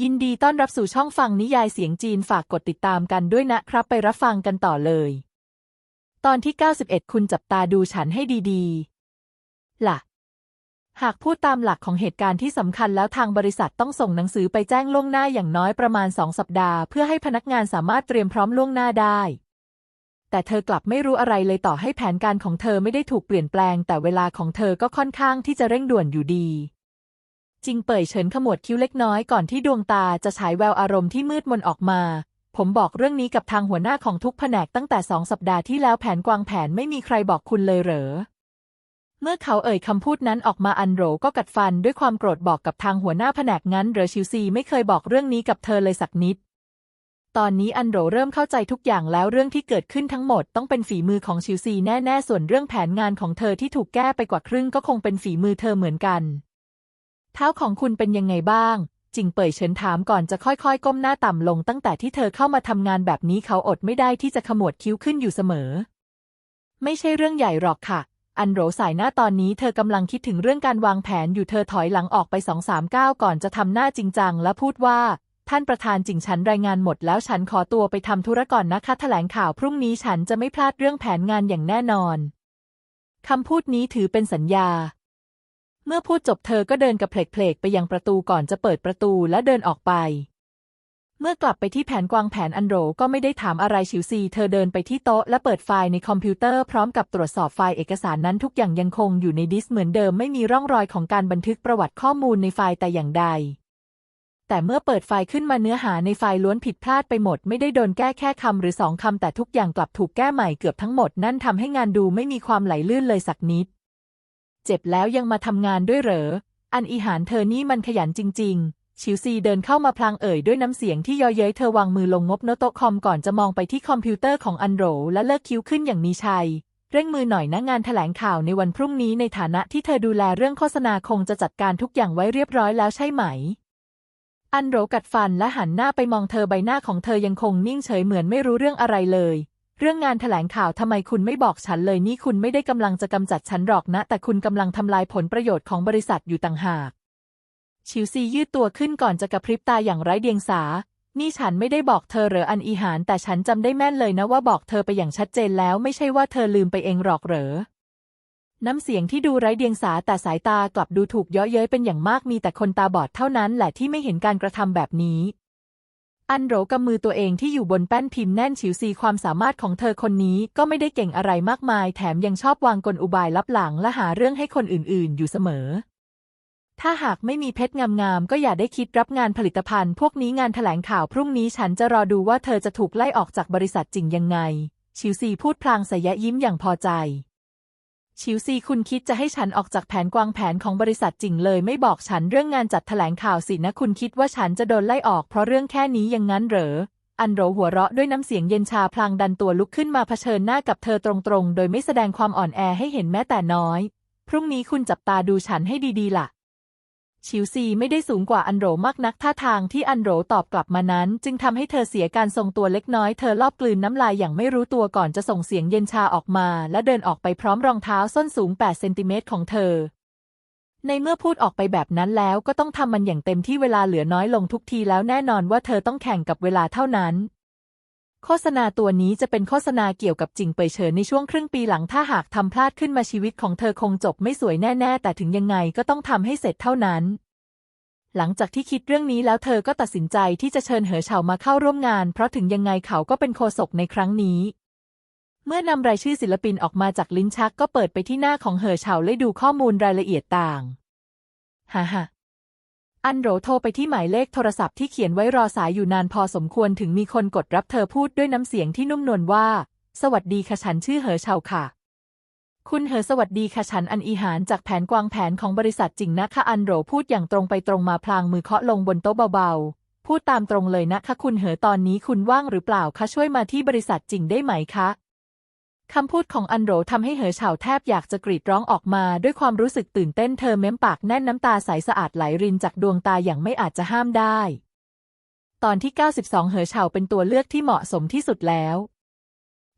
ยินดีต้อนรับสู่ช่องฟังนิยายเสียงจีนฝากกดติดตามกันด้วยนะครับ ไปรับฟังกันต่อเลย ตอนที่ 91 คุณจับตาดูฉันให้ดีๆ ล่ะ หากพูดตามหลักของเหตุการณ์ที่สำคัญแล้วทางบริษัทต้องส่งหนังสือไปแจ้งล่วงหน้าอย่างน้อยประมาณสองสัปดาห์เพื่อให้พนักงานสามารถเตรียมพร้อมล่วงหน้าได้ แต่เธอกลับไม่รู้อะไรเลยต่อให้แผนการของเธอไม่ได้ถูกเปลี่ยนแปลง แต่เวลาของเธอก็ค่อนข้างที่จะเร่งด่วนอยู่ดี จิงเป่ยเฉินขมวดคิ้วเล็กน้อยก่อนที่ดวงตาจะฉายแววอารมณ์ที่มืดมนออกมา ผมบอกเรื่องนี้กับทางหัวหน้าของทุกแผนกตั้งแต่สองสัปดาห์ที่แล้วแผนกวางแผนไม่มีใครบอกคุณเลยเหรอ เมื่อเขาเอ่ยคำพูดนั้นออกมาอันโรก็กัดฟันด้วยความโกรธบอกกับทางหัวหน้าแผนกงั้นเหรอชิวซีไม่เคยบอกเรื่องนี้กับเธอเลยสักนิดตอนนี้อันโหรเริ่มเข้าใจทุกอย่างแล้วเรื่องที่เกิดขึ้นทั้งหมดต้องเป็นฝีมือของชิวซีแน่ ๆ ส่วนเรื่องแผนงานของเธอที่ถูกแก้ไปกว่าครึ่งก็คงเป็นฝีมือเธอเหมือนกัน เท้าของคุณเป็นยังไงบ้าง จิงเป่ยเฉินถามก่อนจะค่อยๆ ก้มหน้าต่ำลงตั้งแต่ที่เธอเข้ามาทำงานแบบนี้เขาอดไม่ได้ที่จะขมวดคิ้วขึ้นอยู่เสมอ ไม่ใช่เรื่องใหญ่หรอกค่ะ อันโหรสายหน้าตอนนี้เธอกำลังคิดถึงเรื่องการวางแผนอยู่เธอถอยหลังออกไปสองสามก้าวก่อนจะทำหน้าจริงจังและพูดว่าท่านประธานจิงฉันรายงานหมดแล้วฉันขอตัวไปทำธุระก่อนนะคะแถลงข่าวพรุ่งนี้ฉันจะไม่พลาดเรื่องแผนงานอย่างแน่นอน คำพูดนี้ถือเป็นสัญญา เมื่อพูดจบเธอก็เดินกระเพลกเพลกไปยังประตูก่อนจะเปิดประตูและเดินออกไป เมื่อกลับไปที่แผนกวางแผนอันโรก็ไม่ได้ถามอะไรชิวซี เธอเดินไปที่โต๊ะและเปิดไฟล์ในคอมพิวเตอร์พร้อมกับตรวจสอบไฟล์เอกสารนั้นทุกอย่างยังคงอยู่ในดิสเหมือนเดิมไม่มีร่องรอยของการบันทึกประวัติข้อมูลในไฟล์แต่อย่างใด แต่เมื่อเปิดไฟล์ขึ้นมาเนื้อหาในไฟล์ล้วนผิดพลาดไปหมด ไม่ได้โดนแก้แค่คำหรือสองคำแต่ทุกอย่างกลับถูกแก้ใหม่เกือบทั้งหมดนั่นทำให้งานดูไม่มีความไหลลื่นเลยสักนิด เจ็บแล้วยังมาทำงานด้วยเหรอ อันอีหานเธอนี่มันขยันจริง ๆ ชิวซีเดินเข้ามาพลางเอ่ยด้วยน้ำเสียงที่เยอเย้ยเธอวางมือลงงบโนโต๊ะคอมก่อนจะมองไปที่คอมพิวเตอร์ของอันโหรและเลิกคิ้วขึ้นอย่างมีชัย เร่งมือหน่อยนะงานแถลงข่าวในวันพรุ่งนี้ในฐานะที่เธอดูแลเรื่องโฆษณาคงจะจัดการทุกอย่างไว้เรียบร้อยแล้วใช่ไหมอันโหรกัดฟันและหันหน้าไปมองเธอใบหน้าของเธอยังคงนิ่งเฉยเหมือนไม่รู้เรื่องอะไรเลย เรื่องงานแถลงข่าวทำไมคุณไม่บอกฉันเลยนี่คุณไม่ได้กำลังจะกำจัดฉันหรอกนะ แต่คุณกำลังทำลายผลประโยชน์ของบริษัทอยู่ต่างหาก ชิวซียืดตัวขึ้นก่อนจะกระพริบตาอย่างไร้เดียงสา นี่ฉันไม่ได้บอกเธอเหรออันอีหาน แต่ฉันจำได้แม่นเลยนะว่าบอกเธอไปอย่างชัดเจนแล้วไม่ใช่ว่าเธอลืมไปเองหรอกเหรอน้ำเสียงที่ดูไร้เดียงสาแต่สายตากลับดูถูกเยาะเย้ยเป็นอย่างมากมีแต่คนตาบอดเท่านั้นแหละที่ไม่เห็นการกระทำแบบนี้ อันโหรกำมือตัวเองที่อยู่บนแป้นพิมพ์แน่นฉิวซีความสามารถของเธอคนนี้ก็ไม่ได้เก่งอะไรมากมาย แถมยังชอบวางกลอุบายลับหลังและหาเรื่องให้คนอื่นๆ อยู่เสมอ ถ้าหากไม่มีเพชรงามๆ ก็อย่าได้คิดรับงานผลิตภัณฑ์ พวกนี้งานแถลงข่าวพรุ่งนี้ฉันจะรอดูว่าเธอจะถูกไล่ออกจากบริษัทจริงยังไง ชิวซีพูดพลางสยะยิ้มอย่างพอใจ ชิวซีคุณคิดจะให้ฉันออกจากแผนกวางแผนของบริษัทจริงเลย ไม่บอกฉันเรื่องงานจัดแถลงข่าวสินะคุณคิดว่าฉันจะโดนไล่ออกเพราะเรื่องแค่นี้ยังงั้นเหรอ อันโรหัวเราะด้วยน้ำเสียงเย็นชาพลางดันตัวลุกขึ้นมาเผชิญหน้ากับเธอตรงๆ โดยไม่แสดงความอ่อนแอให้เห็นแม้แต่น้อย พรุ่งนี้คุณจับตาดูฉันให้ดีๆล่ะ ชิวซีไม่ได้สูงกว่าอันโรมากนักท่าทางที่อันโรตอบกลับมานั้น จึงทำให้เธอเสียการทรงตัวเล็กน้อยเธอลอบกลืนน้ำลายอย่างไม่รู้ตัวก่อนจะส่งเสียงเย็นชาออกมา และเดินออกไปพร้อมรองเท้าส้นสูง8เซนติเมตรของเธอ ในเมื่อพูดออกไปแบบนั้นแล้วก็ต้องทำมันอย่างเต็มที่เวลาเหลือน้อยลงทุกทีแล้วแน่นอนว่าเธอต้องแข่งกับเวลาเท่านั้น โฆษณาตัวนี้จะเป็นโฆษณาเกี่ยวกับจิงเปยเฉินในช่วงครึ่งปีหลังถ้าหากทำพลาดขึ้นมาชีวิตของเธอคงจบไม่สวยแน่ ๆ แต่ถึงยังไงก็ต้องทำให้เสร็จเท่านั้น หลังจากที่คิดเรื่องนี้แล้วเธอก็ตัดสินใจที่จะเชิญเหอเฉามาเข้าร่วมงาน เพราะถึงยังไงเขาก็เป็นโฆษกในครั้งนี้ เมื่อนำรายชื่อศิลปินออกมาจากลิ้นชักก็เปิดไปที่หน้าของเหอเฉาและดูข้อมูลรายละเอียดต่างฮ่าฮ่า อันโหรโทรไปที่หมายเลขโทรศัพท์ที่เขียนไว้รอสายอยู่นานพอสมควรถึงมีคนกดรับเธอพูดด้วยน้ำเสียงที่นุ่มนวลว่า สวัสดีค่ะฉันชื่อเหอเฉาค่ะ คุณเหอสวัสดีค่ะฉันอันอีหานจากแผนกวางแผนของบริษัทจริงนะคะอันโหรพูดอย่างตรงไปตรงมาพลางมือเคาะลงบนโต๊ะเบาๆ พูดตามตรงเลยนะคะคุณเหอตอนนี้คุณว่างหรือเปล่าคะช่วยมาที่บริษัทจริงได้ไหมคะ คำพูดของอันโหรทำให้เหอเฉาแทบอยากจะกรีดร้องออกมาด้วยความรู้สึกตื่นเต้นเธอเม้มปากแน่นน้ำตาใสสะอาดไหลรินจากดวงตาอย่างไม่อาจจะห้ามได้ ตอนที่ 92 เหอเฉาเป็นตัวเลือกที่เหมาะสมที่สุดแล้ว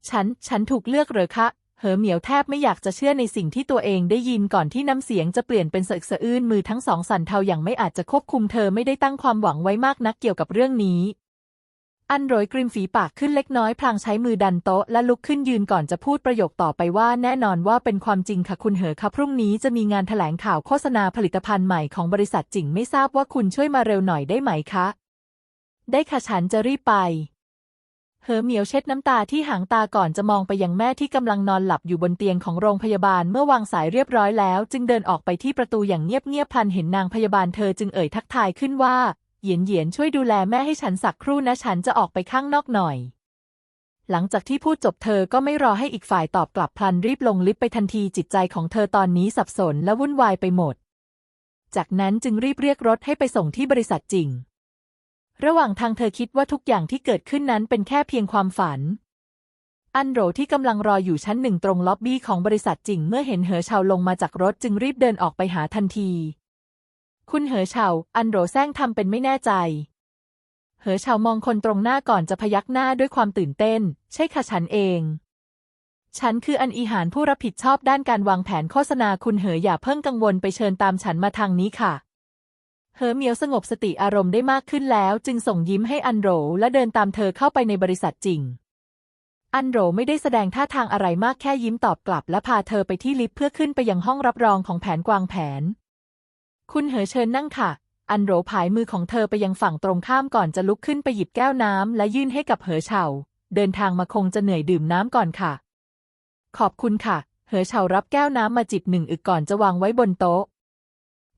ฉัน ฉันถูกเลือกเหรอคะ เหอเหมียวแทบไม่อยากจะเชื่อในสิ่งที่ตัวเองได้ยินก่อนที่น้ำเสียงจะเปลี่ยนเป็นสะอึกสะอื้นมือทั้งสองสั่นเทาอย่างไม่อาจจะควบคุมเธอไม่ได้ตั้งความหวังไว้มากนักเกี่ยวกับเรื่องนี้ อันโรยกริมฝีปากขึ้นเล็กน้อยพลางใช้มือดันโต๊ะและลุกขึ้นยืนก่อนจะพูดประโยคต่อไปว่าแน่นอนว่าเป็นความจริงค่ะคุณเหอคะพรุ่งนี้จะมีงานแถลงข่าวโฆษณาผลิตภัณฑ์ใหม่ของบริษัทจิงไม่ทราบว่าคุณช่วยมาเร็วหน่อยได้ไหมคะ ได้ค่ะฉันจะรีบไปเหอเหมียวเช็ดน้ำตาที่หางตาก่อนจะมองไปยังแม่ที่กำลังนอนหลับอยู่บนเตียงของโรงพยาบาลเมื่อวางสายเรียบร้อยแล้ว จึงเดินออกไปที่ประตูอย่างเงียบๆพันเห็นนางพยาบาลเธอจึงเอ่ยทักทายขึ้นว่า เหยียนเหยียนช่วยดูแลแม่ให้ฉันสักครู่นะฉันจะออกไปข้างนอกหน่อย หลังจากที่พูดจบเธอก็ไม่รอให้อีกฝ่ายตอบกลับพลันรีบลงลิฟต์ไปทันทีจิตใจของเธอตอนนี้สับสนและวุ่นวายไปหมด จากนั้นจึงรีบเรียกรถให้ไปส่งที่บริษัทจริง ระหว่างทางเธอคิดว่าทุกอย่างที่เกิดขึ้นนั้นเป็นแค่เพียงความฝัน อันโรที่กำลังรออยู่ชั้นหนึ่งตรงล็อบบี้ของบริษัทจริง เมื่อเห็นเหอเฉาลงมาจากรถจึงรีบเดินออกไปหาทันที คุณเหอเฉาอันโหรแซงทำเป็นไม่แน่ใจ เหอเฉามองคนตรงหน้าก่อนจะพยักหน้าด้วยความตื่นเต้น ใช่ค่ะฉันเอง ฉันคืออันอีหานผู้รับผิดชอบด้านการวางแผนโฆษณาคุณเหออย่าเพิ่งกังวลไปเชิญตามฉันมาทางนี้ค่ะ เหอเหมียวสงบสติอารมณ์ได้มากขึ้นแล้ว จึงส่งยิ้มให้อันโรและเดินตามเธอเข้าไปในบริษัทจริงอันโรไม่ได้แสดงท่าทางอะไรมากแค่ยิ้มตอบกลับ และพาเธอไปที่ลิฟต์เพื่อขึ้นไปยังห้องรับรองของแผนกวางแผน คุณเหอเชิญนั่งค่ะ อันโหรผายมือของเธอไปยังฝั่งตรงข้ามก่อนจะลุกขึ้นไปหยิบแก้วน้ำและยื่นให้กับเหอเฉา เดินทางมาคงจะเหนื่อยดื่มน้ำก่อนค่ะ ขอบคุณค่ะ เหอเฉารับแก้วน้ำมาจิบหนึ่งอึกก่อนจะวางไว้บนโต๊ะ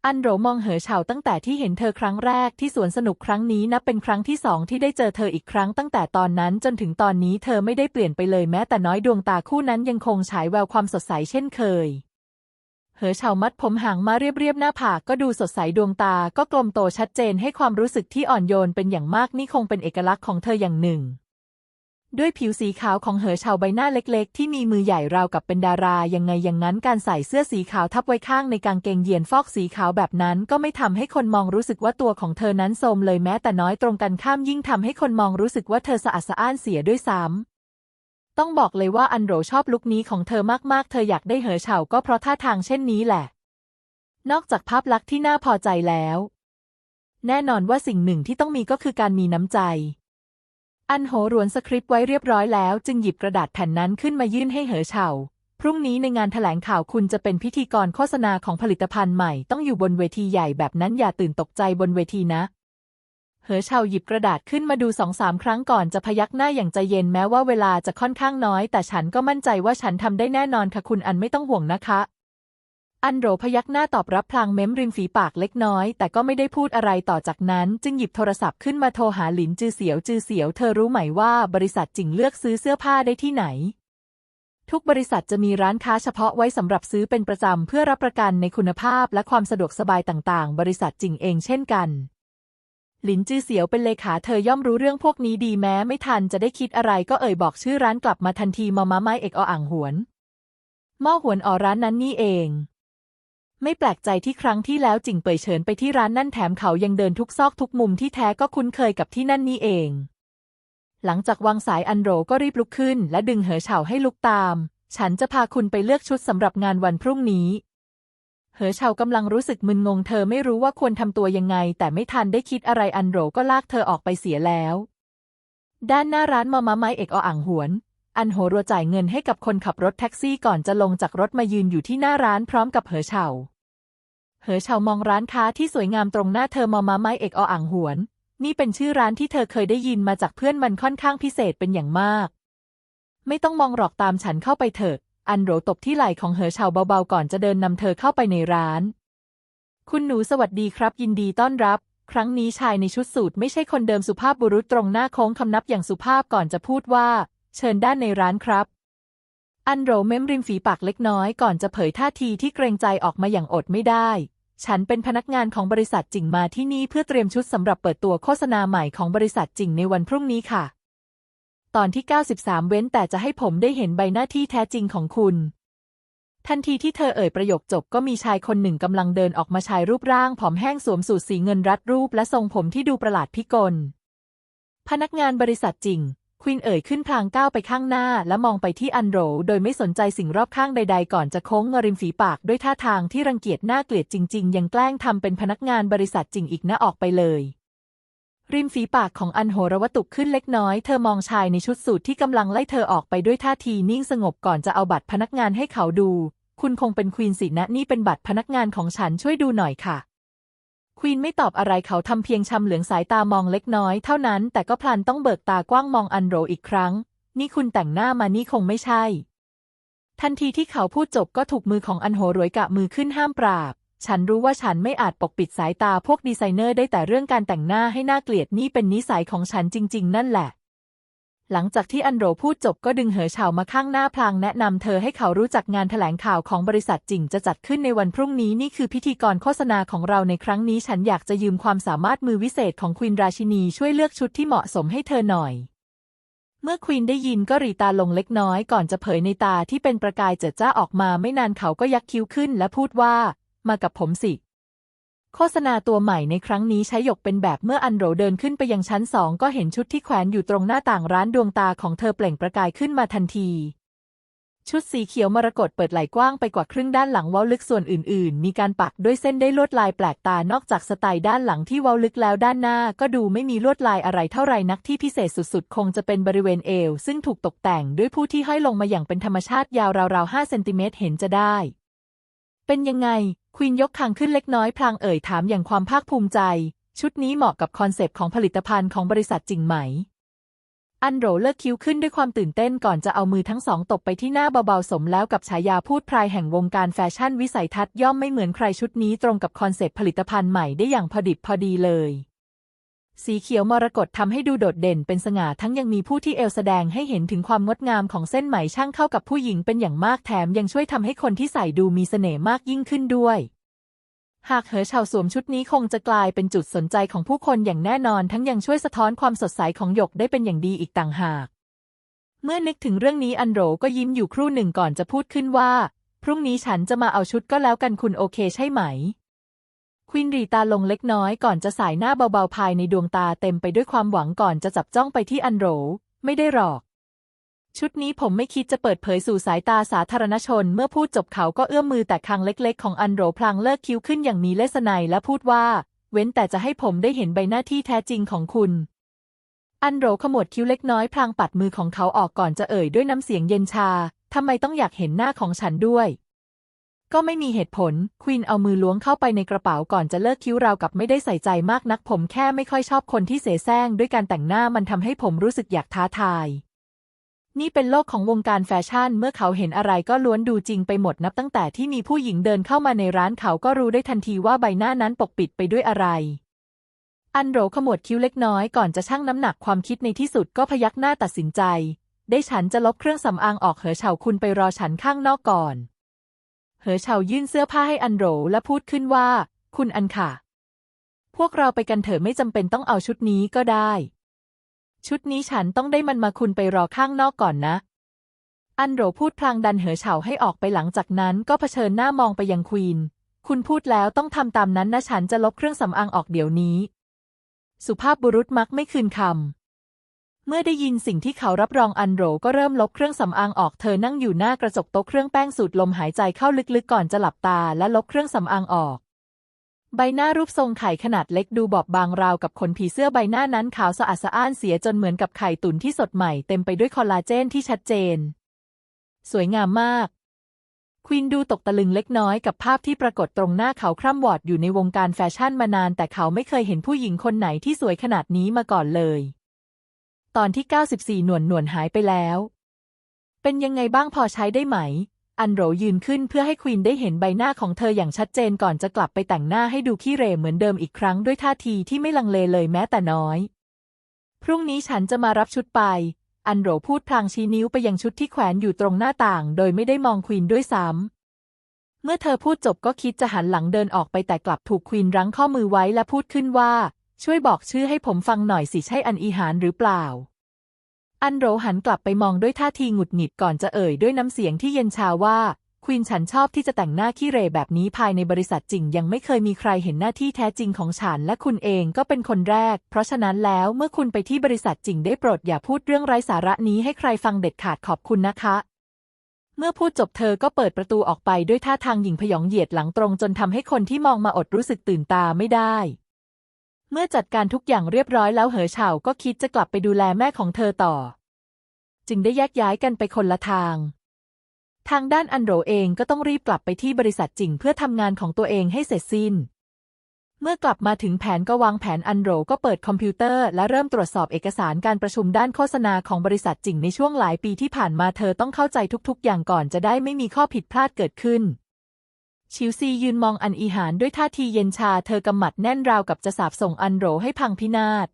อันโหรมองเหอเฉาตั้งแต่ที่เห็นเธอครั้งแรกที่สวนสนุกครั้งนี้นับเป็นครั้งที่สองที่ได้เจอเธออีกครั้งตั้งแต่ตอนนั้นจนถึงตอนนี้เธอไม่ได้เปลี่ยนไปเลยแม้แต่น้อยดวงตาคู่นั้นยังคงฉายแววความสดใสเช่นเคย เหอเฉามัดผมหางมาเรียบๆหน้าผากก็ดูสดใสดวงตาก็กลมโตชัดเจนให้ความรู้สึกที่อ่อนโยนเป็นอย่างมากนี่คงเป็นเอกลักษณ์ของเธออย่างหนึ่ง ด้วยผิวสีขาวของเหอเฉาใบหน้าเล็กๆ ที่มีมือใหญ่ราวกับเป็นดารายังไงอย่างนั้นการใส่เสื้อสีขาวทับไว้ข้างในกางเกงเยียนฟอกสีขาวแบบนั้น ก็ไม่ทำให้คนมองรู้สึกว่าตัวของเธอนั้นโทรมเลยแม้แต่น้อยตรงกันข้ามยิ่งทำให้คนมองรู้สึกว่าเธอสะอาดสะอ้านเสียด้วยซ้ำ ต้องบอกเลยว่าอันโหรชอบลุคนี้ของเธอมากๆ เธออยากได้เหอเฉาก็เพราะท่าทางเช่นนี้แหละ นอกจากภาพลักษณ์ที่น่าพอใจแล้ว แน่นอนว่าสิ่งหนึ่งที่ต้องมีก็คือการมีน้ำใจ อันโหรวนสคริปต์ไว้เรียบร้อยแล้ว จึงหยิบกระดาษแผ่นนั้นขึ้นมายื่นให้เหอเฉาพรุ่งนี้ในงานแถลงข่าวคุณจะเป็นพิธีกรโฆษณาของผลิตภัณฑ์ใหม่ ต้องอยู่บนเวทีใหญ่แบบนั้นอย่าตื่นตกใจบนเวทีนะ เหอเฉาหยิบกระดาษขึ้นมาดูสองสามครั้งก่อนจะพยักหน้าอย่างใจเย็นแม้ว่าเวลาจะค่อนข้างน้อย แต่ฉันก็มั่นใจว่าฉันทำได้แน่นอนค่ะคุณอันไม่ต้องห่วงนะคะ อันโรพยักหน้าตอบรับพลางเม้มริมฝีปากเล็กน้อย แต่ก็ไม่ได้พูดอะไรต่อจากนั้น จึงหยิบโทรศัพท์ขึ้นมาโทรหาหลินจือเสียวจือเสียวเธอรู้ไหมว่าบริษัทจิงเลือกซื้อเสื้อผ้าได้ที่ไหนทุกบริษัทจะมีร้านค้าเฉพาะไว้สำหรับซื้อเป็นประจำเพื่อรับประกันในคุณภาพและความสะดวกสบายต่างๆ บริษัทจิงเองเช่นกัน หลินจื้อเสียวเป็นเลขาเธอย่อมรู้เรื่องพวกนี้ดีแม้ไม่ทันจะได้คิดอะไรก็เอ่ยบอกชื่อร้านกลับมาทันทีมอม้าไม้เอกออ่างหวนหม้อหวนอ๋อร้านนั้นนี่เอง ไม่แปลกใจที่ครั้งที่แล้วจิงเปยเฉินไปที่ร้านนั่นแถมเขายังเดินทุกซอกทุกมุมที่แท้ก็คุ้นเคยกับที่นั่นนี่เอง หลังจากวางสายอันโรก็รีบลุกขึ้น และดึงเหอเฉาให้ลุกตาม ฉันจะพาคุณไปเลือกชุดสำหรับงานวันพรุ่งนี้ เหอเฉากำลังรู้สึกมึนงงเธอไม่รู้ว่าควรทำตัวยังไง แต่ไม่ทันได้คิดอะไรอันโหรก็ลากเธอออกไปเสียแล้ว ด้านหน้าร้านมอม้าไม้เอกออ่างหวน อันโหรัวจ่ายเงินให้กับคนขับรถแท็กซี่ก่อนจะลงจากรถมายืนอยู่ที่หน้าร้านพร้อมกับเหอเฉาเหอเฉามองร้านค้าที่สวยงามตรงหน้าเธอมอม้าไม้เอกออ่างหวน นี่เป็นชื่อร้านที่เธอเคยได้ยินมาจากเพื่อนมันค่อนข้างพิเศษเป็นอย่างมาก ไม่ต้องมองหรอกตามฉันเข้าไปเถอะ อันโหรตบที่ไหล่ของเหอเฉาเบาๆก่อนจะเดินนำเธอเข้าไปในร้าน คุณหนูสวัสดีครับ ยินดีต้อนรับ ครั้งนี้ชายในชุดสูทไม่ใช่คนเดิมสุภาพบุรุษตรงหน้าโค้งคำนับอย่างสุภาพก่อนจะพูดว่า เชิญด้านในร้านครับ อันโหรเม้มริมฝีปากเล็กน้อยก่อนจะเผยท่าทีที่เกรงใจออกมาอย่างอดไม่ได้ฉันเป็นพนักงานของบริษัทจิงมาที่นี่เพื่อเตรียมชุดสำหรับเปิดตัวโฆษณาใหม่ของบริษัทจิงในวันพรุ่งนี้ค่ะ ตอนที่ 93 เว้นแต่จะให้ผมได้เห็นใบหน้าที่แท้จริงของคุณ ทันทีที่เธอเอ่ยประโยคจบก็มีชายคนหนึ่งกำลังเดินออกมาชายรูปร่างผอมแห้งสวมสูทสีเงินรัดรูปและทรงผมที่ดูประหลาดพิกล พนักงานบริษัทจริง ควีนเอ่ยขึ้นพลางก้าวไปข้างหน้าและมองไปที่อันโรโดยไม่สนใจสิ่งรอบข้างใด ๆ ก่อนจะโค้งงริมฝีปากด้วยท่าทางที่รังเกียจน่าเกลียดจริง ๆ ยังแกล้งทำเป็นพนักงานบริษัทจริงอีกนะออกไปเลย ริมฝีปากของอันโหรวตุกขึ้นเล็กน้อย เธอมองชายในชุดสูทที่กำลังไล่เธอออกไปด้วยท่าทีนิ่งสงบก่อนจะเอาบัตรพนักงานให้เขาดู คุณคงเป็นควีนสินะนี่เป็นบัตรพนักงานของฉันช่วยดูหน่อยค่ะควีนไม่ตอบอะไรเขาทำเพียงชำเหลืองสายตามองเล็กน้อยเท่านั้น แต่ก็พลันต้องเบิกตากว้างมองอันโรอีกครั้ง นี่คุณแต่งหน้ามานี่คงไม่ใช่ ทันทีที่เขาพูดจบก็ถูกมือของอันโหรวยกะมือขึ้นห้ามปราบ ฉันรู้ว่าฉันไม่อาจปกปิดสายตาพวกดีไซเนอร์ได้แต่เรื่องการแต่งหน้าให้หน่าเกลียดนี่เป็นนิสัยของฉันจริง ๆ นั่นแหละ หลังจากที่อันโรพูดจบก็ดึงเหอเฉามาข้างหน้าพลางแนะนำเธอให้เขารู้จักงานแถลงข่าวของบริษัทจริงจะจัดขึ้นในวันพรุ่งนี้นี่คือพิธีกรโฆษณาของเราในครั้งนี้ฉันอยากจะยืมความสามารถมือวิเศษของควีนราชินีช่วยเลือกชุดที่เหมาะสมให้เธอหน่อยเมื่อควีนได้ยินก็รีตาลงเล็กน้อยก่อนจะเผยในตาที่เป็นประกายเจิดจ้าออกมาไม่นานเขาก็ยักคิ้วขึ้นและพูดว่า มากับผมสิ โฆษณาตัวใหม่ในครั้งนี้ใช้หยกเป็นแบบเมื่ออันโรเดินขึ้นไปยังชั้นสองก็เห็นชุดที่แขวนอยู่ตรงหน้าต่างร้านดวงตาของเธอเปล่งประกายขึ้นมาทันที ชุดสีเขียวมรกตเปิดไหล่กว้างไปกว่าครึ่งด้านหลังเว้าลึกส่วนอื่น ๆ มีการปักด้วยเส้นได้ลวดลายแปลกตานอกจากสไตล์ด้านหลังที่เว้าลึกแล้วด้านหน้า ก็ดูไม่มีลวดลายอะไรเท่าไรนักที่พิเศษสุด ๆ คงจะเป็นบริเวณเอว ซึ่งถูกตกแต่งด้วยผู้ที่ห้อยลงมาอย่างเป็นธรรมชาติยาวราวๆ5เซนติเมตรเห็นจะได้เป็นยังไง ควีนยกคางขึ้นเล็กน้อยพลางเอ่ยถามอย่างความภาคภูมิใจ ชุดนี้เหมาะกับคอนเซปต์ของผลิตภัณฑ์ของบริษัทจริงไหม อันโรเลิกคิ้วขึ้นด้วยความตื่นเต้นก่อนจะเอามือทั้งสองตบไปที่หน้าเบาๆสมแล้วกับฉายาพูดพรายแห่งวงการแฟชั่นวิสัยทัศน์ย่อมไม่เหมือนใครชุดนี้ตรงกับคอนเซปต์ผลิตภัณฑ์ใหม่ได้อย่างพอดิบพอดีเลย สีเขียวมรกตทำให้ดูโดดเด่นเป็นสง่าทั้งยังมีผู้ที่เอวแสดงให้เห็นถึงความงดงามของเส้นไหมช่างเข้ากับผู้หญิงเป็นอย่างมากแถมยังช่วยทำให้คนที่ใส่ดูมีเสน่ห์มากยิ่งขึ้นด้วย หากเหอเฉาสวมชุดนี้คงจะกลายเป็นจุดสนใจของผู้คนอย่างแน่นอน ทั้งยังช่วยสะท้อนความสดใสของหยกได้เป็นอย่างดีอีกต่างหาก เมื่อนึกถึงเรื่องนี้อันโรก็ยิ้มอยู่ครู่หนึ่งก่อนจะพูดขึ้นว่า พรุ่งนี้ฉันจะมาเอาชุดก็แล้วกันคุณโอเคใช่ไหม วินรีตาลงเล็กน้อยก่อนจะสายหน้าเบาๆภายในดวงตาเต็มไปด้วยความหวังก่อนจะจับจ้องไปที่อันโรไม่ได้หรอก ชุดนี้ผมไม่คิดจะเปิดเผยสู่สายตาสาธารณชน เมื่อพูดจบเขาก็เอื้อมมือแต่คางเล็ก ๆ ของอันโรพลางเลิกคิ้วขึ้นอย่างมีเลสไนยและพูดว่า เว้นแต่จะให้ผมได้เห็นใบหน้าที่แท้จริงของคุณ อันโรขมวดคิ้วเล็กน้อยพลางปัดมือของเขาออกก่อนจะเอ่ยด้วยน้ำเสียงเย็นชาทำไมต้องอยากเห็นหน้าของฉันด้วย ก็ไม่มีเหตุผล ควีนเอามือล้วงเข้าไปในกระเป๋าก่อนจะเลิกคิ้วราวกับไม่ได้ใส่ใจมากนัก ผมแค่ไม่ค่อยชอบคนที่เสแสร้งด้วยการแต่งหน้ามันทำให้ผมรู้สึกอยากท้าทาย นี่เป็นโลกของวงการแฟชั่น เมื่อเขาเห็นอะไรก็ล้วนดูจริงไปหมดนับตั้งแต่ที่มีผู้หญิงเดินเข้ามาในร้านเขาก็รู้ได้ทันทีว่าใบหน้านั้นปกปิดไปด้วยอะไร อันโรขมวดคิ้วเล็กน้อยก่อนจะชั่งน้ำหนักความคิดในที่สุดก็พยักหน้าตัดสินใจ ได้ฉันจะลบเครื่องสำอางออกเหอเฉาคุณไปรอฉันข้างนอกก่อน เหอเฉายื่นเสื้อผ้าให้อันโรและพูดขึ้นว่า คุณอันค่ะ พวกเราไปกันเถอะไม่จำเป็นต้องเอาชุดนี้ก็ได้ ชุดนี้ฉันต้องได้มันมาคุณไปรอข้างนอกก่อนนะ อันโรพูดพลางดันเหอเฉาให้ออกไปหลังจากนั้นก็เผชิญหน้ามองไปยังควีน คุณพูดแล้วต้องทำตามนั้นนะฉันจะลบเครื่องสำอางออกเดี๋ยวนี้ สุภาพบุรุษมักไม่คืนคำ เมื่อได้ยินสิ่งที่เขารับรองอันโรก็เริ่มลบเครื่องสำอางออกเธอนั่งอยู่หน้ากระจกโต๊ะเครื่องแป้งสูดลมหายใจเข้าลึกๆก่อนจะหลับตาและลบเครื่องสำอางออก ใบหน้ารูปทรงไข่ขนาดเล็กดูบอบบางราวกับขนผีเสื้อใบหน้านั้นขาวสะอาดสะอ้านเสียจนเหมือนกับไข่ตุ๋นที่สดใหม่เต็มไปด้วยคอลลาเจนที่ชัดเจน สวยงามมากควีนดูตกตะลึงเล็กน้อยกับภาพที่ปรากฏตรงหน้าเขาคร่ำวอดอยู่ในวงการแฟชั่นมานาน แต่เขาไม่เคยเห็นผู้หญิงคนไหนที่สวยขนาดนี้มาก่อนเลย ตอนที่ 94 หนวนหนวนหายไปแล้ว เป็นยังไงบ้างพอใช้ได้ไหม อันโรยืนขึ้นเพื่อให้ควีนได้เห็นใบหน้าของเธออย่างชัดเจนก่อนจะกลับไปแต่งหน้าให้ดูขี้เหร่เหมือนเดิมอีกครั้งด้วยท่าทีที่ไม่ลังเลเลยแม้แต่น้อย พรุ่งนี้ฉันจะมารับชุดไป อันโรพูดพลางชี้นิ้วไปยังชุดที่แขวนอยู่ตรงหน้าต่าง โดยไม่ได้มองควีนด้วยซ้ำเมื่อเธอพูดจบก็คิดจะหันหลังเดินออกไปแต่กลับถูกควีนรั้งข้อมือไว้และพูดขึ้นว่า ช่วยบอกชื่อให้ผมฟังหน่อยสิใช่อันอีหานหรือเปล่า อันโรหันกลับไปมองด้วยท่าทีหงุดหงิดก่อนจะเอ่ยด้วยน้ำเสียงที่เย็นชาว่าควีนฉันชอบที่จะแต่งหน้าขี้เรแบบนี้ภายในบริษัทจริง ยังไม่เคยมีใครเห็นหน้าที่แท้จริงของฉันและคุณเองก็เป็นคนแรก เพราะฉะนั้นแล้วเมื่อคุณไปที่บริษัทจริงได้โปรดอย่าพูดเรื่องไร้สาระนี้ให้ใครฟังเด็ดขาดขอบคุณนะคะ เมื่อพูดจบเธอก็เปิดประตูออกไปด้วยท่าทางหยิ่งพยองเหยียดหลังตรงจนทำให้คนที่มองมาอดรู้สึกตื่นตาไม่ได้ เมื่อจัดการทุกอย่างเรียบร้อยแล้วเหอเฉาก็คิดจะกลับไปดูแลแม่ของเธอต่อ จึงได้แยกย้ายกันไปคนละทาง ทางด้านอันโรเองก็ต้องรีบกลับไปที่บริษัทจริงเพื่อทำงานของตัวเองให้เสร็จสิ้น เมื่อกลับมาถึงแผนก็วางแผนอันโรก็เปิดคอมพิวเตอร์ และเริ่มตรวจสอบเอกสารการประชุมด้านโฆษณาของบริษัทจริงในช่วงหลายปีที่ผ่านมาเธอต้องเข้าใจทุกๆ อย่างก่อนจะได้ไม่มีข้อผิดพลาดเกิดขึ้น ชิวซียืนมองอันอีหานด้วยท่าทีเย็นชาเธอกำหมัดแน่นราวกับจะสาบส่งอันโหรให้พังพินาศ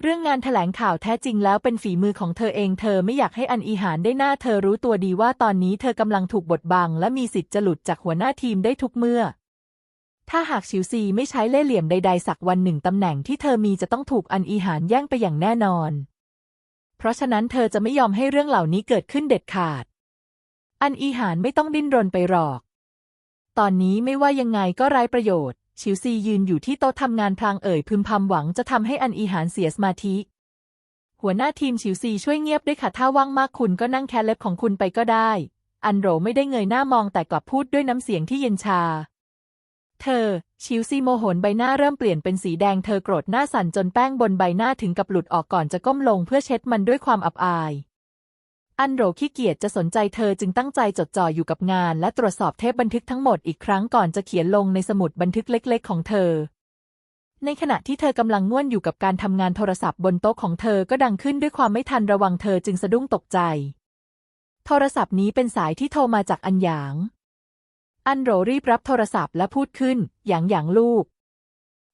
เรื่องงานแถลงข่าวแท้จริงแล้วเป็นฝีมือของเธอเองเธอไม่อยากให้อันอีหานได้หน้าเธอรู้ตัวดีว่าตอนนี้เธอกำลังถูกบดบัง และมีสิทธิ์จะหลุดจากหัวหน้าทีมได้ทุกเมื่อ ถ้าหากชิวซีไม่ใช้เล่ห์เหลี่ยมใดๆสักวันหนึ่งตำแหน่งที่เธอมีจะต้องถูกอันอีหานแย่งไปอย่างแน่นอน เพราะฉะนั้นเธอจะไม่ยอมให้เรื่องเหล่านี้เกิดขึ้นเด็ดขาด อันอีหานไม่ต้องดิ้นรนไปหรอก ตอนนี้ไม่ว่ายังไงก็ไร้ประโยชน์ ชิวซียืนอยู่ที่โต๊ะทำงานพลางเอ่ยพึมพำหวังจะทำให้อันอีหานเสียสมาธิ หัวหน้าทีมชิวซีช่วยเงียบด้วยค่ะถ้าว่างมากคุณก็นั่งแคเล็บของคุณไปก็ได้ อันโรไม่ได้เงยหน้ามองแต่กลับพูดด้วยน้ำเสียงที่เย็นชา เธอ ชิวซีโมโหนใบหน้าเริ่มเปลี่ยนเป็นสีแดงเธอโกรธหน้าสั่นจนแป้งบนใบหน้าถึงกับหลุดออกก่อนจะก้มลงเพื่อเช็ดมันด้วยความอับอาย อันโรขี้เกียจจะสนใจเธอจึงตั้งใจจดจ่ออยู่กับงาน และตรวจสอบเทปบันทึกทั้งหมดอีกครั้งก่อนจะเขียนลงในสมุดบันทึกเล็ก ๆ ของเธอ ในขณะที่เธอกำลังง่วนอยู่กับการทำงานโทรศัพท์บนโต๊ะของเธอก็ดังขึ้นด้วยความไม่ทันระวังเธอจึงสะดุ้งตกใจ โทรศัพท์นี้เป็นสายที่โทรมาจากอันหยาง อันโรรีบรับโทรศัพท์และพูดขึ้น หยางหยางลูก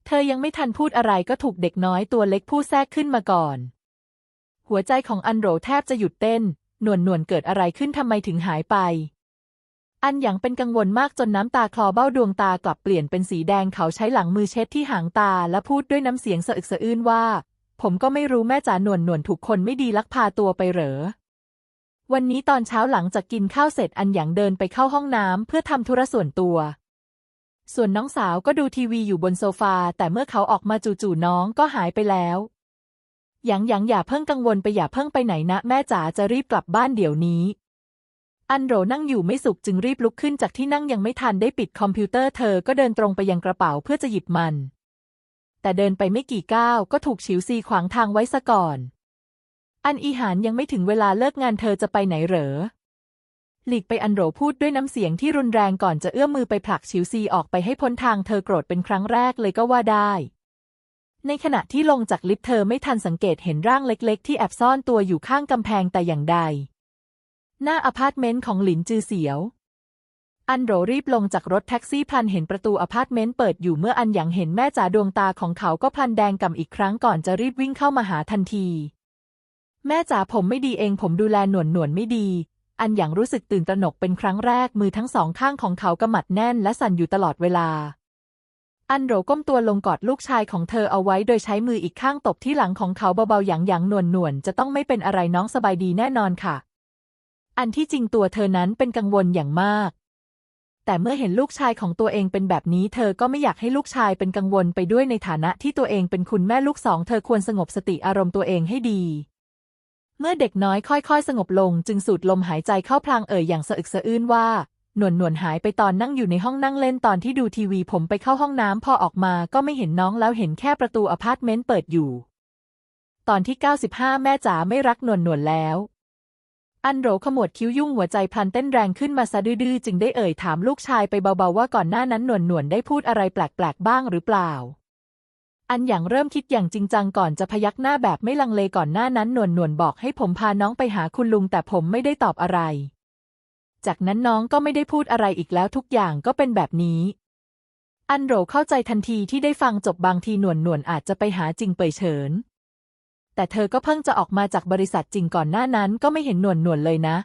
เธอยังไม่ทันพูดอะไรก็ถูกเด็กน้อยตัวเล็กพูดแทรกขึ้นมาก่อน หัวใจของอันโรแทบจะหยุดเต้น นวนหนวนเกิดอะไรขึ้นทำไมถึงหายไป อันหยางเป็นกังวลมากจนน้ำตาคลอเบ้าดวงตากลับเปลี่ยนเป็นสีแดงเขาใช้หลังมือเช็ดที่หางตาและพูดด้วยน้ำเสียงสะอึกสะอื้นว่า ผมก็ไม่รู้แม่จ๋าหนวนหนวนถูกคนไม่ดีลักพาตัวไปเหรอวันนี้ตอนเช้าหลังจากกินข้าวเสร็จอันหยางเดินไปเข้าห้องน้ำเพื่อทำธุระส่วนตัว ส่วนน้องสาวก็ดูทีวีอยู่บนโซฟา แต่เมื่อเขาออกมาจู่ๆน้องก็หายไปแล้ว หยางหยางอย่าเพิ่งกังวลไปอย่าเพิ่งไปไหนนะแม่จ๋าจะรีบกลับบ้านเดี๋ยวนี้ อันโรนั่งอยู่ไม่สุขจึงรีบลุกขึ้นจากที่นั่งยังไม่ทันได้ปิดคอมพิวเตอร์เธอก็เดินตรงไปยังกระเป๋าเพื่อจะหยิบมัน แต่เดินไปไม่กี่ก้าวก็ถูกฉิวซีขวางทางไว้ซะก่อน อันอีหานยังไม่ถึงเวลาเลิกงานเธอจะไปไหนเหรอหลีกไปอันโรพูดด้วยน้ำเสียงที่รุนแรงก่อนจะเอื้อมมือไปผลักฉิวซีออกไปให้พ้นทางเธอโกรธเป็นครั้งแรกเลยก็ว่าได้ ในขณะที่ลงจากลิฟต์เธอไม่ทันสังเกตเห็นร่างเล็กๆ ที่แอบซ่อนตัวอยู่ข้างกำแพงแต่อย่างใด หน้าอพาร์ตเมนต์ของหลินจือเสียว อันโรรีบลงจากรถแท็กซี่พลันเห็นประตูอพาร์ตเมนต์เปิดอยู่เมื่ออันหยางเห็นแม่จ๋าดวงตาของเขาก็พลันแดงก่ำอีกครั้งก่อนจะรีบวิ่งเข้ามาหาทันที แม่จ๋าผมไม่ดีเองผมดูแลหนวนหนวนไม่ดี อันหยางรู้สึกตื่นตระหนกเป็นครั้งแรกมือทั้งสองข้างของเขากำมัดแน่นและสั่นอยู่ตลอดเวลา อันโรก้มตัวลงกอดลูกชายของเธอเอาไว้โดยใช้มืออีกข้างตบที่หลังของเขาเบาๆหยางหยางนวนหนวนจะต้องไม่เป็นอะไรน้องสบายดีแน่นอนค่ะ อันที่จริงตัวเธอนั้นเป็นกังวลอย่างมาก แต่เมื่อเห็นลูกชายของตัวเองเป็นแบบนี้เธอก็ไม่อยากให้ลูกชายเป็นกังวลไปด้วยในฐานะที่ตัวเองเป็นคุณแม่ลูกสอง เธอควรสงบสติอารมณ์ตัวเองให้ดีเมื่อเด็กน้อยค่อยๆ สงบลงจึงสูดลมหายใจเข้าพลางเอ่ยอย่างสะอึกสะอื้นว่า หนวนหนวนหายไปตอนนั่งอยู่ในห้องนั่งเล่นตอนที่ดูทีวีผมไปเข้าห้องน้ำพอออกมาก็ไม่เห็นน้องแล้วเห็นแค่ประตูอพาร์ตเมนต์เปิดอยู่ ตอนที่ 95 แม่จ๋าไม่รักหนวนหนวนแล้ว อันโรขมวดคิ้วยุ่งหัวใจพลันเต้นแรงขึ้นมาซะดื้อจึงได้เอ่ยถามลูกชายไปเบาๆว่าก่อนหน้านั้นหนวนหนวนได้พูดอะไรแปลกๆบ้างหรือเปล่า อันอย่างเริ่มคิดอย่างจริงจังก่อนจะพยักหน้าแบบไม่ลังเลก่อนหน้านั้นหนวนหนวนบอกให้ผมพาน้องไปหาคุณลุงแต่ผมไม่ได้ตอบอะไร จากนั้นน้องก็ไม่ได้พูดอะไรอีกแล้วทุกอย่างก็เป็นแบบนี้ อันโรเข้าใจทันทีที่ได้ฟังจบบางทีหนวนหนวนอาจจะไปหาจริงเปยเฉิน แต่เธอก็เพิ่งจะออกมาจากบริษัทจริงก่อนหน้านั้นก็ไม่เห็นหนวนหนวนเลยนะ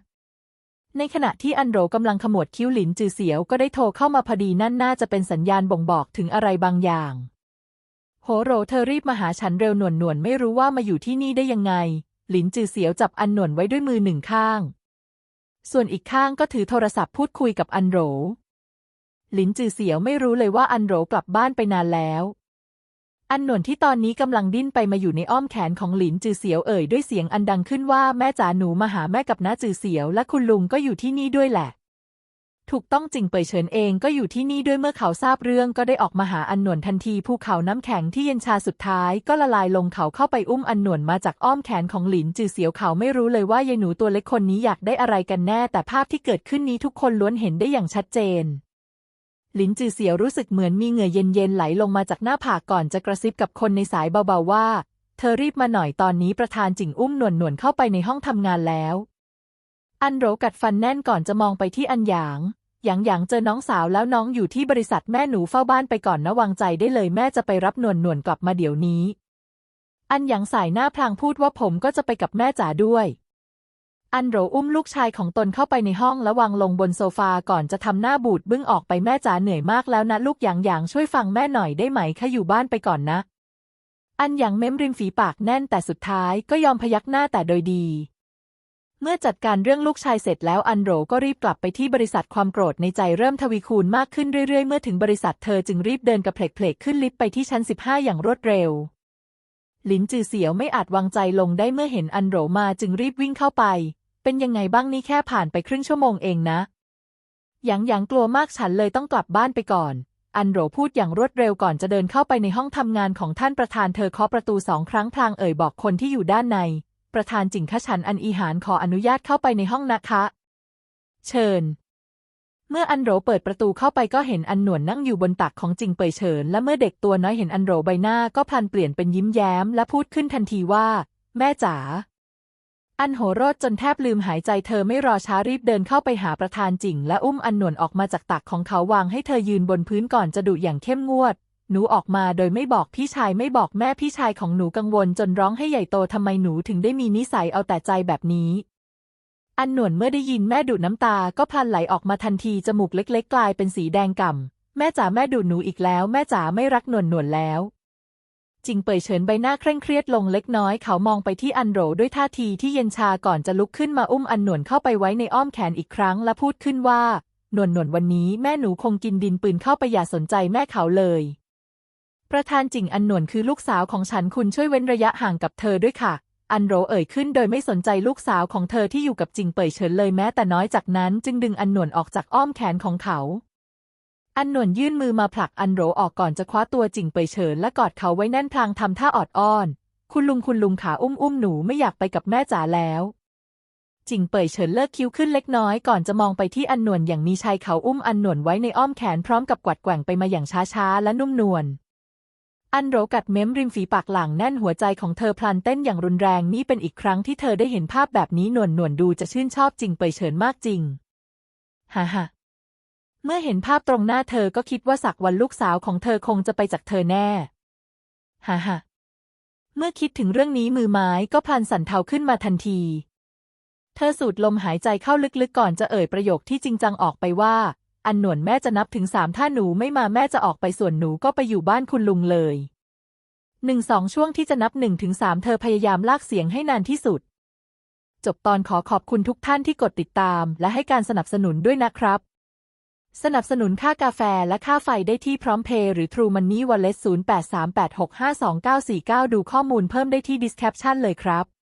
ในขณะที่อันโรกำลังขมวดคิ้วหลินจือเสียวก็ได้โทรเข้ามาพอดีนั่นน่าจะเป็นสัญญาณบ่งบอกถึงอะไรบางอย่างโหโรเธอรีบมาหาฉันเร็วหนวนหนวนไม่รู้ว่ามาอยู่ที่นี่ได้ยังไง หลินจือเสียวจับอันหนวนไว้ด้วยมือหนึ่งข้าง ส่วนอีกข้างก็ถือโทรศัพท์พูดคุยกับอันโหรหลินจือเสียวไม่รู้เลยว่าอันโหรกลับบ้านไปนานแล้ว อันหนวนที่ตอนนี้กำลังดิ้นไปมาอยู่ในอ้อมแขนของหลินจือเสียวเอ่ยด้วยเสียงอันดังขึ้นว่าแม่จ๋าหนูมาหาแม่กับน้าจือเสียวและคุณลุงก็อยู่ที่นี่ด้วยแหละ ถูกต้องจริงเปยเฉินเองก็อยู่ที่นี่ด้วยเมื่อเขาทราบเรื่องก็ได้ออกมาหาอันหนวนทันทีภูเขาน้ำแข็งที่เย็นชาสุดท้ายก็ละลายลงเขาเข้าไปอุ้มอันหนวนมาจากอ้อมแขนของหลินจือเสียวเขาไม่รู้เลยว่ายายหนูตัวเล็กคนนี้อยากได้อะไรกันแน่ แต่ภาพที่เกิดขึ้นนี้ทุกคนล้วนเห็นได้อย่างชัดเจนหลินจือเสียวรู้สึกเหมือนมีเหงื่อเย็นๆไหลลงมาจากหน้าผากก่อนจะกระซิบกับคนในสายเบาๆว่า เธอรีบมาหน่อยตอนนี้ประธานจิงอุ้มหนวนหนวนเข้าไปในห้องทำงานแล้ว อันโรกัดฟันแน่นก่อนจะมองไปที่อันหยาง หยางหยางเจอน้องสาวแล้วน้องอยู่ที่บริษัทแม่หนูเฝ้าบ้านไปก่อนนะวางใจได้เลยแม่จะไปรับนวนหนวนกลับมาเดี๋ยวนี้ อันหยางสายหน้าพลางพูดว่าผมก็จะไปกับแม่จ๋าด้วย อันโหรอุ้มลูกชายของตนเข้าไปในห้องและวางลงบนโซฟาก่อนจะทำหน้าบูดบึ้งออกไปแม่จ๋าเหนื่อยมากแล้วนะลูกหยางหยางช่วยฟังแม่หน่อยได้ไหมคะอยู่บ้านไปก่อนนะ อันหยางเม้มริมฝีปากแน่นแต่สุดท้ายก็ยอมพยักหน้าแต่โดยดี เมื่อจัดการเรื่องลูกชายเสร็จแล้วอันโรก็รีบกลับไปที่บริษัทความโกรธในใจเริ่มทวีคูณมากขึ้นเรื่อยๆ เมื่อถึงบริษัทเธอจึงรีบเดินกระเพลกๆขึ้นลิฟต์ไปที่ชั้น 15 อย่างรวดเร็ว หลินจือเสียวไม่อาจวางใจลงได้เมื่อเห็นอันโรมาจึงรีบวิ่งเข้าไป เป็นยังไงบ้างนี่แค่ผ่านไปครึ่งชั่วโมงเองนะ หยางหยางกลัวมากฉันเลยต้องกลับบ้านไปก่อน อันโรพูดอย่างรวดเร็วก่อนจะเดินเข้าไปในห้องทำงานของท่านประธานเธอเคาะประตูสองครั้งพลางเอ่ยบอกคนที่อยู่ด้านใน ประธานจิงคะฉันอันอีหานขออนุญาตเข้าไปในห้องนะคะ เชิญ เมื่ออันโหรเปิดประตูเข้าไปก็เห็นอันหนวนนั่งอยู่บนตักของจิงเปยเฉิน และเมื่อเด็กตัวน้อยเห็นอันโหรใบหน้าก็พลันเปลี่ยนเป็นยิ้มแย้ม และพูดขึ้นทันทีว่า แม่จ๋าอันโหโรดจนแทบลืมหายใจเธอไม่รอช้ารีบเดินเข้าไปหาประธานจิงและอุ้มอันหนวนออกมาจากตักของเขาวางให้เธอยืนบนพื้นก่อนจะดุอย่างเข้มงวด หนูออกมาโดยไม่บอกพี่ชายไม่บอกแม่พี่ชายของหนูกังวลจนร้องให้ใหญ่โตทำไมหนูถึงได้มีนิสัยเอาแต่ใจแบบนี้ อันหนวนเมื่อได้ยินแม่ดูดน้ำตาก็พลันไหลออกมาทันทีจมูกเล็กๆ กลายเป็นสีแดงก่ำแม่จ๋าแม่ดูดหนูอีกแล้ว แม่จ๋าไม่รักหนวนหนวนแล้วจิงเปยเฉินใบหน้าเคร่งเครียดลงเล็กน้อยเขามองไปที่อันโหรด้วยท่าทีที่เย็นชาก่อนจะลุกขึ้นมาอุ้มอันหนวนเข้าไปไว้ในอ้อมแขนอีกครั้งและพูดขึ้นว่า หนวนหนวนวันนี้แม่หนูคงกินดินปืนเข้าไปอย่าสนใจแม่เขาเลย ประธานจิงอันหนวนคือลูกสาวของฉันคุณช่วยเว้นระยะห่างกับเธอด้วยค่ะ อันโรเอ่ยขึ้นโดยไม่สนใจลูกสาวของเธอที่อยู่กับจิงเปยเฉินเลยแม้แต่น้อยจากนั้นจึงดึงอันหนวนออกจากอ้อมแขนของเขา อันหนวนยื่นมือมาผลักอันโรออกก่อนจะคว้าตัวจิงเปยเฉินและกอดเขาไว้แน่นพลางทำท่าออดอ้อน คุณลุงคุณลุงขาอุ้มอุ้มหนูไม่อยากไปกับแม่จ๋าแล้วจิงเปยเฉินเลิกคิ้วขึ้นเล็กน้อยก่อนจะมองไปที่อันหนวนอย่างมีชัยเขาอุ้มอันหนวนไว้ในอ้อมแขนพร้อมกับกวัดแกว่งไปมาอย่างช้าๆและนุ่มนวล อันโรกัดเม้มริมฝีปากหลังแน่นหัวใจของเธอพลันเต้นอย่างรุนแรงนี่เป็นอีกครั้งที่เธอได้เห็นภาพแบบนี้หนวนหนวนดูจะชื่นชอบจริงเปยเฉินมากจริงฮ่าฮ่าเมื่อเห็นภาพตรงหน้าเธอก็คิดว่าสักวันลูกสาวของเธอคงจะไปจากเธอแน่ฮ่าฮ่าเมื่อคิดถึงเรื่องนี้มือไม้ก็พลันสั่นเทาขึ้นมาทันที เธอสูดลมหายใจเข้าลึกๆก่อนจะเอ่ยประโยคที่จริงจังออกไปว่า อันหนวนแม่จะนับถึงสามถ้าหนูไม่มาแม่จะออกไปส่วนหนูก็ไปอยู่บ้านคุณลุงเลยหนึ่งสองช่วงที่จะนับหนึ่งถึงสามเธอพยายามลากเสียงให้นานที่สุด จบตอนขอขอบคุณทุกท่านที่กดติดตาม และให้การสนับสนุนด้วยนะครับ สนับสนุนค่ากาแฟและค่าไฟได้ที่พร้อมเพย์หรือ True Money Wallet 0838652949 ดูข้อมูลเพิ่มได้ที่ Description เลยครับ